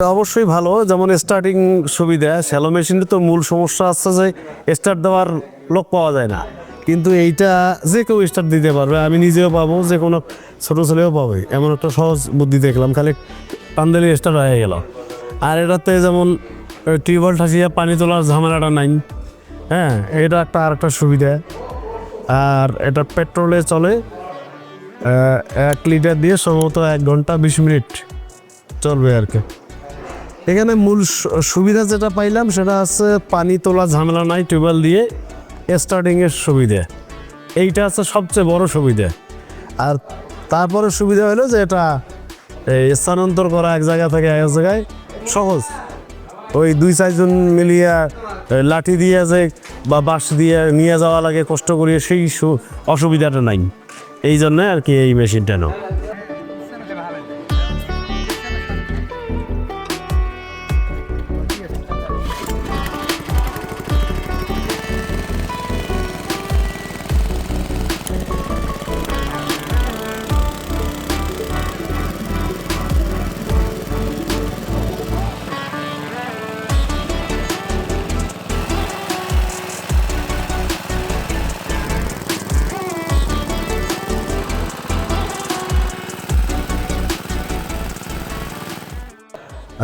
অবশ্যই ভালো, যেমন স্টার্টিং সুবিধা শ্যালো মেশিনের তো মূল সমস্যা আছে যে স্টার্ট দেওয়ার লোক পাওয়া যায় না। কিন্তু এইটা যে কেউ স্টার্ট দিতে পারবে, আমি নিজেও পাবো, যে কোনো ছোটো ছেলেও পাবে, এমন একটা সহজ বুদ্ধি দেখলাম, খালি টান দিলে স্টার্ট হয়ে গেল। আর এটাতে যেমন টিউবওয়েল ঠাসিয়া পানি তোলার ঝামেলাটা নাই। হ্যাঁ এটা একটা আর একটা সুবিধা। আর এটা পেট্রোলে চলে এক লিটার দিয়ে সম্ভবত এক ঘণ্টা বিশ মিনিট চলবে আর কি। এখানে মূল সুবিধা যেটা পাইলাম সেটা হচ্ছে পানি তোলা ঝামেলা নাই, টিউবওয়েল দিয়ে স্টার্টিংয়ের সুবিধা। এইটা হচ্ছে সবচেয়ে বড় সুবিধা। আর তারপরে সুবিধা হলো যে এটা স্থানান্তর করা এক জায়গা থেকে এক জায়গায় সহজ। ওই দুই চারজন মিলিয়ে লাঠি দিয়ে যে বা বাঁশ দিয়ে নিয়ে যাওয়া লাগে কষ্ট করিয়ে সেই অসুবিধাটা নাই। এই জন্য আর কি এই মেশিনটা নাও।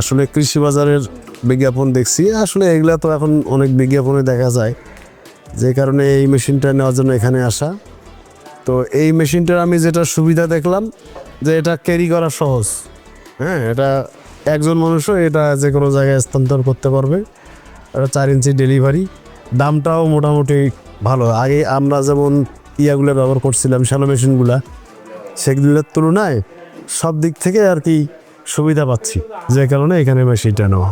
আসলে কৃষি বাজারের বিজ্ঞাপন দেখছি। আসলে এগুলা তো এখন অনেক বিজ্ঞাপনে দেখা যায়। যে কারণে এই মেশিনটা নেওয়ার জন্য এখানে আসা। তো এই মেশিনটার আমি যেটা সুবিধা দেখলাম, যে এটা ক্যারি করা সহজ। হ্যাঁ এটা একজন মানুষও এটা যে কোনো জায়গায় স্থানান্তর করতে পারবে। এটা চার ইঞ্চি ডেলিভারি। দামটাও মোটামুটি ভালো। আগে আমরা যেমন ইয়াগুলো ব্যবহার করছিলাম, শ্যালো মেশিনগুলা, সেগুলোর তুলনায় সব দিক থেকে আর কি সুবিধা পাচ্ছি। যে কারণে এখানে মেশিনটা নেওয়া।